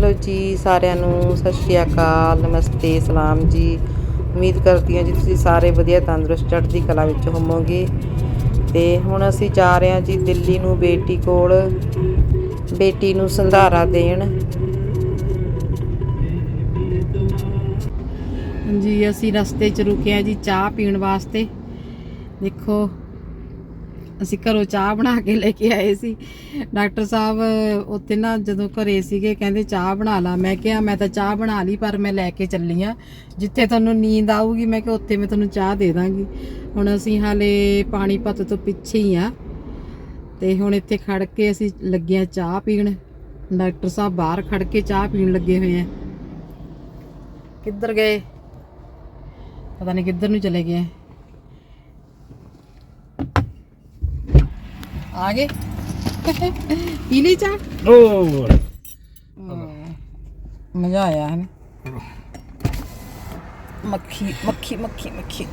Hello ਜੀ, ਸਾਰਿਆਂ ਨੂੰ ਸਤਿ ਸ਼੍ਰੀ ਅਕਾਲ, ਨਮਸਤੇ, ਸਲਾਮ ਜੀ। ਉਮੀਦ ਕਰਦੀ ਹਾਂ ਜੀ ਤੁਸੀਂ ਸਾਰੇ ਵਧੀਆ ਤੰਦਰੁਸਤ ਚੜ੍ਹਦੀ ਕਲਾ ਵਿੱਚ ਹੋਵੋਗੇ। ਤੇ ਹੁਣ ਅਸੀਂ ਜਾ ਰਹੇ ਹਾਂ ਜੀ ਦਿੱਲੀ ਨੂੰ ਬੇਟੀ ਕੋਲ, ਬੇਟੀ ਨੂੰ ਸੰਧਾਰਾ ਦੇਣ। ਜੀ ਅਸੀਂ ਰਸਤੇ 'ਚ ਰੁਕੇ ਆ ਜੀ ਚਾਹ ਪੀਣ ਵਾਸਤੇ। ਦੇਖੋ ਅਸੀਂ ਘਰੋਂ ਚਾਹ ਬਣਾ ਕੇ ਲੈ ਕੇ ਆਏ ਸੀ। ਡਾਕਟਰ ਸਾਹਿਬ, ਉੱਥੇ ਨਾ ਜਦੋਂ ਘਰੇ ਸੀਗੇ, ਕਹਿੰਦੇ ਚਾਹ ਬਣਾ ਲਾ। ਮੈਂ ਕਿਹਾ, ਮੈਂ ਤਾਂ ਚਾਹ ਬਣਾ ਲਈ, ਪਰ ਮੈਂ ਲੈ ਕੇ ਚੱਲੀ ਆ। ਜਿੱਥੇ ਤੁਹਾਨੂੰ ਨੀਂਦ ਆਊਗੀ, ਮੈਂ ਕਿਹਾ, ਉੱਥੇ ਮੈਂ ਤੁਹਾਨੂੰ ਚਾਹ ਦੇ ਦਾਂਗੀ। ਹੁਣ ਅਸੀਂ ਹਾਲੇ ਪਾਣੀਪਤ ਤੋਂ ਪਿੱਛੇ ਹੀ ਆ। ਤੇ ਹੁਣ ਇੱਥੇ ਖੜ ਕੇ ਅਸੀਂ ਲੱਗੇ ਆ ਚਾਹ ਪੀਣ। ਡਾਕਟਰ ਸਾਹਿਬ ਬਾਹਰ ਖੜ ਕੇ ਚਾਹ ਪੀਣ ਲੱਗੇ ਹੋਏ ਆ। ਕਿੱਧਰ ਗਏ? ਪਤਾ ਨਹੀਂ ਕਿੱਧਰ ਨੂੰ ਚਲੇ ਗਏ। ਆ ਗਏ ਪੀ ਲਈ ਚਾਹ ਹੋਰ ਮਜ਼ਾ ਆਇਆ ਹੈ ਮੱਖੀ ਮੱਖੀ ਮੱਖੀ ਮੱਖੀ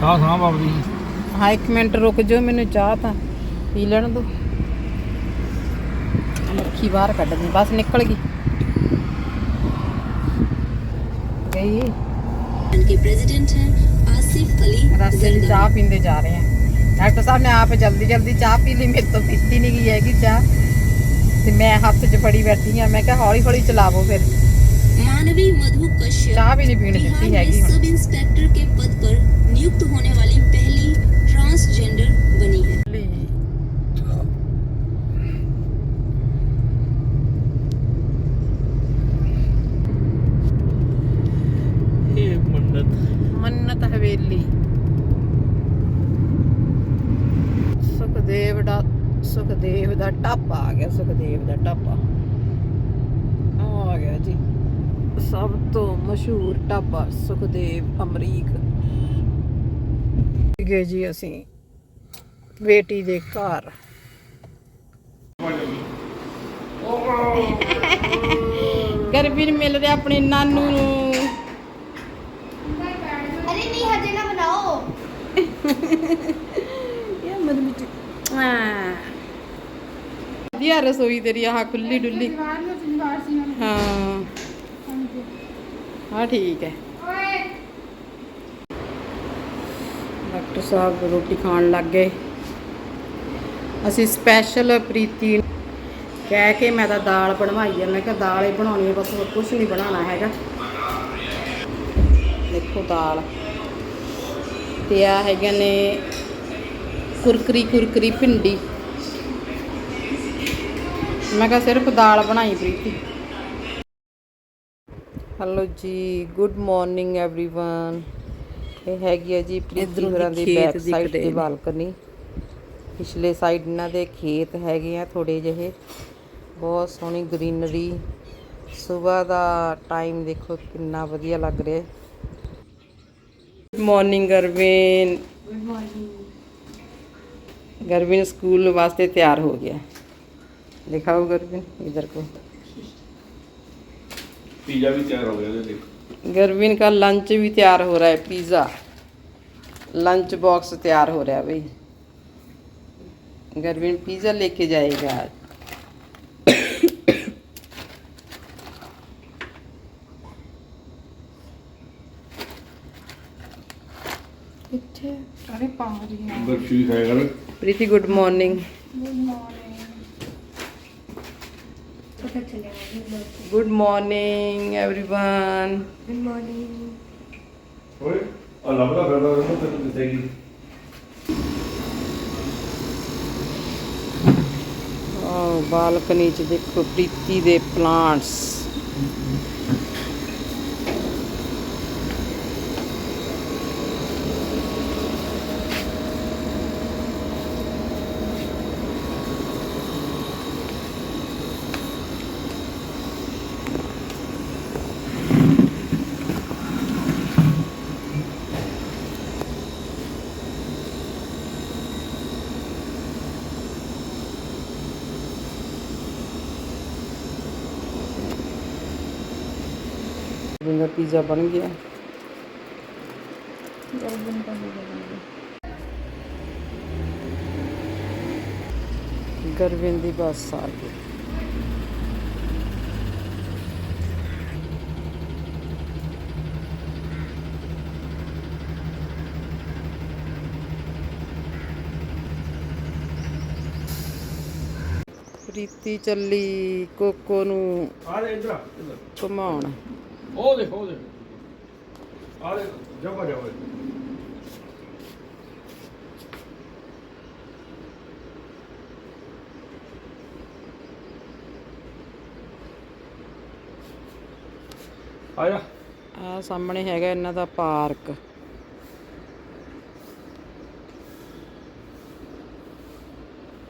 ਸਾਹ ਸਾਹ ਬਾਬਦੀ ਹਾਂ ਇੱਕ ਮਿੰਟ ਰੁਕ ਜਾਓ ਮੈਨੂੰ ਚਾਹ ਤਾਂ ਪੀ ਲੈਣ ਦੋ ਮੱਖੀ ਬਾਹਰ ਕੱਢ ਦੇ ਬਸ ਨਿਕਲ ਗਈ ਗਈ के प्रेसिडेंट हैं आसिफ अली ਰਸਤੇ 'ਚ ਚਾਹ ਪੀਂਦੇ ਜਾ ਰਹੇ ਆ ਡਾਕਟਰ ਸਾਹਿਬ ਨੇ ਆਪ ਜਲਦੀ ਜਲਦੀ ਚਾਹ ਪੀ ਲਈ ਮੇਰੇ ਤੋਂ ਪੀਤੀ ਨਹੀਂ ਗਈ ਹੈਗੀ ਚਾਹ ਤੇ ਮੈਂ ਹੱਥ 'ਚ ਫੜੀ ਬੈਠੀ ਆ ਮੈਂ ਕਿਹਾ ਹੌਲੀ ਹੌਲੀ ਚਲਾਵੋ ਫਿਰ मानवी मधु कश्यप ਚਾਹ ਵੀ ਨਹੀਂ ਪੀਣ बिहार ਦਿੱਤੀ में ਹੈਗੀ ਹੁਣ सब इंस्पेक्टर के पद पर ਸੁਖਦੇਵ ਦਾ ਸੁਖਦੇਵ ਦਾ ਟੱਪ ਆ ਗਿਆ, ਸੁਖਦੇਵ ਦਾ ਟੱਪਾ। ਆ ਗਿਆ ਜੀ। ਸਭ ਤੋਂ ਮਸ਼ਹੂਰ ਟੱਪਾ ਸੁਖਦੇਵ ਅਮਰੀਕ। ਗਏ ਜੀ, ਅਸੀਂ ਬੇਟੀ ਦੇ ਘਰ। ਗਰਬੀਰ ਮਿਲ ਰਿਹਾ ਆਪਣੇ ਨਾਨੂ ਨੂੰ। ਅਰੇ ਨਹੀਂ, ਹਜੇ ਨਾ ਬਣਾਓ। ਵਧੀਆ ਰਸੋਈ ਤੇਰੀ ਆਹ ਖੁੱਲੀ ਡੁੱਲੀ। ਹਾਂ। ਹਾਂ ਠੀਕ ਹੈ। ਡਾਕਟਰ ਸਾਹਿਬ ਰੋਟੀ ਖਾਣ ਲੱਗ ਗਏ। ਅਸੀਂ ਸਪੈਸ਼ਲ ਪ੍ਰੀਤੀ ਕਹਿ ਕੇ ਮੈਂ ਤਾਂ ਦਾਲ ਬਣਵਾਈ ਆ। ਮੈਂ ਕਿਹਾ ਦਾਲ ਹੀ ਬਣਾਉਣੀ ਆ ਬਸ ਹੋਰ ਕੁਝ ਨਹੀਂ ਬਣਾਉਣਾ ਹੈਗਾ। ਦੇਖੋ ਦਾਲ। ਤੇ ਆ ਹੈਗੇ ਨੇ ਕੁਰਕਰੀ ਕੁਰਕਰੀ ਭਿੰਡੀ। ਮੈਂ ਕਿਹਾ ਸਿਰਫ ਦਾਲ ਬਣਾਈ ਪ੍ਰੀਤੀ ਹੈਲੋ ਜੀ ਗੁੱਡ ਮਾਰਨਿੰਗ एवरीवन ਇਹ ਹੈਗੀ ਹੈ ਜੀ ਪ੍ਰੀਤੀ ਇੱਧਰੋਂ ਦੀ ਹੋਰਾਂ ਦੀ ਖੇਤ ਬੈਕ ਸਾਈਡ ਦਿਖਦੇ ਦੀ ਨੇ। ਬਾਲਕਨੀ ਪਿਛਲੇ ਸਾਈਡ ਇਹਨਾਂ ਦੇ ਖੇਤ ਹੈਗੇ ਆ ਥੋੜੇ ਜਿਹੇ ਬਹੁਤ ਸੋਹਣੀ ਗ੍ਰੀਨਰੀ ਸਵੇਰ ਦਾ ਟਾਈਮ ਦੇਖੋ ਕਿੰਨਾ ਵਧੀਆ ਲੱਗ ਰਿਹਾ ਹੈ good morning Garvin good morning Garvin school ਵਾਸਤੇ ਤਿਆਰ ਹੋ ਗਿਆ दिखाओ गर्बिन इधर को। पिज्जा भी तैयार हो गया देखो। गर्बिन का लंच भी तैयार हो रहा है पिज़्ज़ा। लंच बॉक्स तैयार हो रहा है भाई। गर्बिन पिज़्ज़ा लेके जाएगा आज। Preeti good morning. Good morning everyone good morning balcony ਚ ਦੇਖੋ ਪ੍ਰੀਤੀ ਦੇ ਪਲਾਂਟਸ ਪੀਜ਼ਾ ਬਣ ਗਿਆ। ਗਰਵਿੰਦ ਦੀ ਬੱਸ ਆ ਗਈ। ਪ੍ਰੀਤੀ ਚੱਲੀ ਕੋਕੋ ਨੂੰ ਘੁਮਾਉਣ। ਉਹ ਦੇਖ ਉਹ ਦੇਖ। ਆ ਦੇ ਜਬਾ ਜਬਾ ਆਇਆ ਆ ਸਾਹਮਣੇ ਹੈਗਾ ਇਹਨਾਂ ਦਾ ਪਾਰਕ।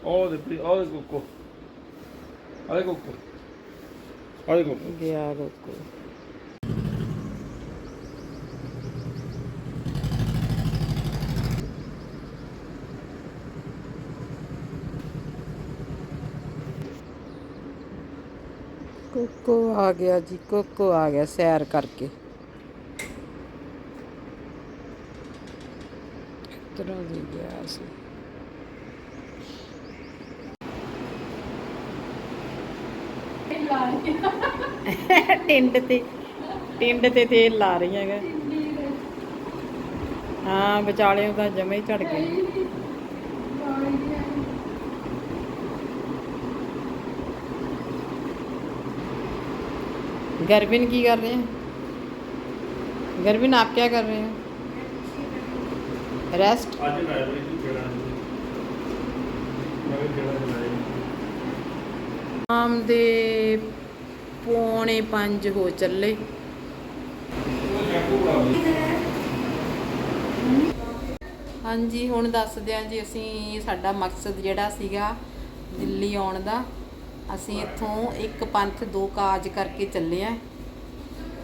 ਉਹ ਦੇ ਉਹ ਦੇ ਕੋਕੋ। ਆ ਦੇ ਕੋਕੋ। ਆ ਦੇ ਕੋਕੋ। ਗਿਆ ਕੋਕੋ। ਕੋਕੋ ਆ ਗਿਆ ਜੀ ਕੋਕੋ ਆ ਗਿਆ ਸੈਰ ਕਰਕੇ। ਤਰ੍ਹਾਂ ਦੀ ਗਿਆ ਸੀ। ਟਿੰਡ ਤੇ ਟਿੰਡ ਤੇ ਤੇਲ ਲਾ ਰਹੀ ਹੈਗਾ। ਹਾਂ ਵਿਚਾਲਿਓ ਤਾਂ ਜਮੇ ਹੀ ਝੜ ਗਏ। गरबिन की कर रहे हैं गरबिन आप क्या कर रहे हैं रेस्ट ਅੱਜ ਲਾਇਆ ਬਈ ਤੂੰ ਕਿਹੜਾ ਮੈਂ ਵੀ ਕਿਹੜਾ ਲਾਇਆ ਸ਼ਾਮ ਦੇ ਪੌਣੇ 5 ਹੋ ਚੱਲੇ ਉਹ ਜੱਪੂ ਬਣਾ ਦੇ ਹਾਂਜੀ ਹੁਣ ਦੱਸਦੇ ਹਾਂ ਜੀ ਅਸੀਂ ਸਾਡਾ ਮਕਸਦ ਜਿਹੜਾ ਸੀਗਾ ਦਿੱਲੀ ਆਉਣ ਦਾ ਅਸੀਂ ਇੱਥੋਂ ਇੱਕ ਪੰਥ ਦੋ ਕਾਜ ਕਰਕੇ ਚੱਲੇ ਆ।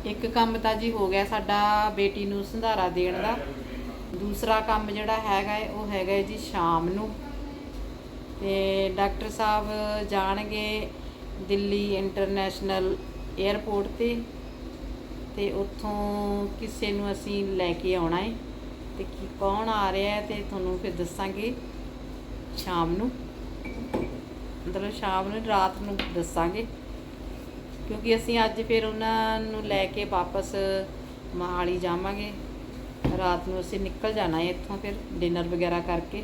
ਇੱਕ ਕੰਮ ਤਾਂ ਜੀ ਹੋ ਗਿਆ ਸਾਡਾ ਬੇਟੀ ਨੂੰ ਸੰਧਾਰਾ ਦੇਣ ਦਾ। ਦੂਸਰਾ ਕੰਮ ਜਿਹੜਾ ਹੈਗਾ ਹੈ, ਉਹ ਹੈਗਾ ਜੀ ਸ਼ਾਮ ਨੂੰ। ਤੇ ਡਾਕਟਰ ਸਾਹਿਬ ਜਾਣਗੇ ਦਿੱਲੀ ਇੰਟਰਨੈਸ਼ਨਲ 에ਅਰਪੋਰਟ ਤੇ। ਤੇ ਉੱਥੋਂ ਕਿਸੇ ਨੂੰ ਅਸੀਂ ਲੈ ਕੇ ਆਉਣਾ ਹੈ ਤੇ ਕੀ ਕੌਣ ਆ ਰਿਹਾ ਹੈ ਤੇ ਤੁਹਾਨੂੰ ਫਿਰ ਦੱਸਾਂਗੇ ਸ਼ਾਮ ਨੂੰ। ਮਤਲਬ ਸ਼ਾਮ ਨੂੰ ਰਾਤ ਨੂੰ ਦੱਸਾਂਗੇ। ਕਿਉਂਕਿ ਅਸੀਂ ਅੱਜ ਫਿਰ ਉਹਨਾਂ ਨੂੰ ਲੈ ਕੇ ਵਾਪਸ ਮਹਾਲੀ ਜਾਵਾਂਗੇ। ਰਾਤ ਨੂੰ ਅਸੀਂ ਨਿਕਲ ਜਾਣਾ ਹੈ ਇੱਥੋਂ ਫਿਰ ਡਿਨਰ ਵਗੈਰਾ ਕਰਕੇ।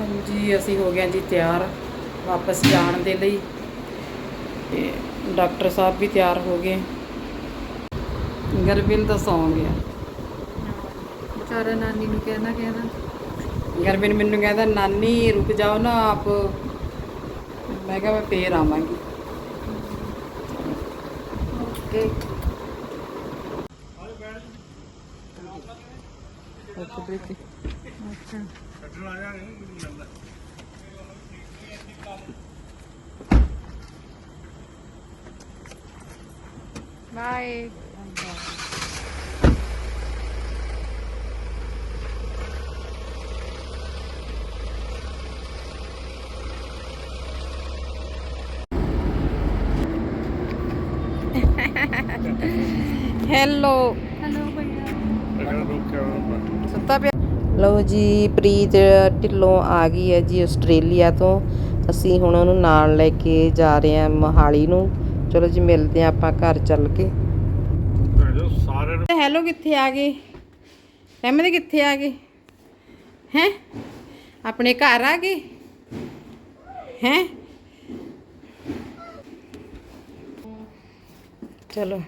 ਹਾਂਜੀ ਅਸੀਂ ਹੋ ਗਏ ਜੀ ਤਿਆਰ ਵਾਪਸ ਜਾਣ ਦੇ ਲਈ। ਤੇ ਡਾਕਟਰ ਸਾਹਿਬ ਵੀ ਤਿਆਰ ਹੋ ਗਏ। ਗਰਬਿਨ ਤਾਂ ਸੌਂ ਗਿਆ। ਵਿਚਾਰਾ ਨਾਨੀ ਨੂੰ ਕਹਿਣਾ ਕਹਿਣਾ। ਗਰਬਿਨ ਮੈਨੂੰ ਕਹਿੰਦਾ ਨਾਨੀ ਰੁਕ ਜਾਓ ਨਾ ਆਪ। ਮੈਂ ਕਿਹਾ ਮੈਂ ਫੇਰ ਆਵਾਂਗੀ। ਓਕੇ। ਓਕੇ ਪ੍ਰੀਤੀ। ਕੱਟਣ ਆ ਜਾ ਨਹੀਂ ਲੱਗਦਾ ਬਾਏ ਹੈਲੋ ਸੁੱਤਾ ਪਿਆ। ਲਓ ਜੀ ਪ੍ਰੀਤ ਢਿੱਲੋਂ ਆ ਗਈ ਹੈ ਜੀ ਆਸਟ੍ਰੇਲੀਆ ਤੋਂ। ਅਸੀਂ ਹੁਣ ਉਹਨੂੰ ਨਾਲ ਲੈ ਕੇ ਜਾ ਰਹੇ ਹਾਂ ਮੋਹਾਲੀ ਨੂੰ। ਚਲੋ ਜੀ ਮਿਲਦੇ ਹਾਂ ਆਪਾਂ ਘਰ ਚੱਲ ਕੇ। ਹੈਲੋ ਕਿੱਥੇ ਆ ਗਏ? ਰਹਿਮਤ ਕਿੱਥੇ ਆ ਗਏ? ਹੈ? ਆਪਣੇ ਘਰ ਆ ਗਏ? ਹੈ? ਚਲੋ।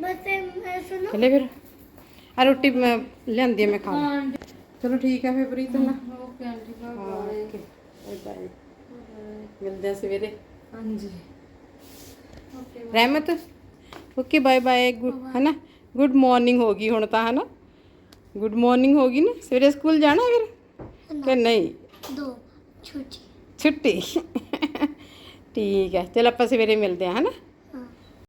ਬਸ ਮੈਂ ਸੁਣੋ। ਚਲੇ ਫਿਰ। ਆ ਰੋਟੀ ਮੈਂ ਲਿਆਂਦੀ ਆ ਮੈਂ ਖਾ ਲਾਂ। ਚਲੋ ਠੀਕ ਹੈ ਫਿਰ ਪ੍ਰੀਤ ਨਾ। Okay aunty okay. Bye bye ਮਿਲਦੇ ਆ ਸਵੇਰੇ। ਹਾਂਜੀ। ਰਹਿਮਤ? ਓਕੇ ਬਾਏ ਬਾਏ ਹਨਾ? ਗੁੱਡ ਮਾਰਨਿੰਗ ਹੋ ਗਈ ਹੁਣ ਤਾਂ ਹਨਾ? ਗੁੱਡ ਮਾਰਨਿੰਗ ਹੋ ਗਈ ਨਾ? ਸਵੇਰੇ ਸਕੂਲ ਜਾਣਾ ਫਿਰ? ਕਿ ਨਹੀਂ? ਦੋ ਛੋਟੀ। ਛੁੱਟੀ। ਠੀਕ ਹੈ ਚਲ ਆਪਾਂ ਸਵੇਰੇ ਮਿਲਦੇ ਹਾਂ ਹਨਾ?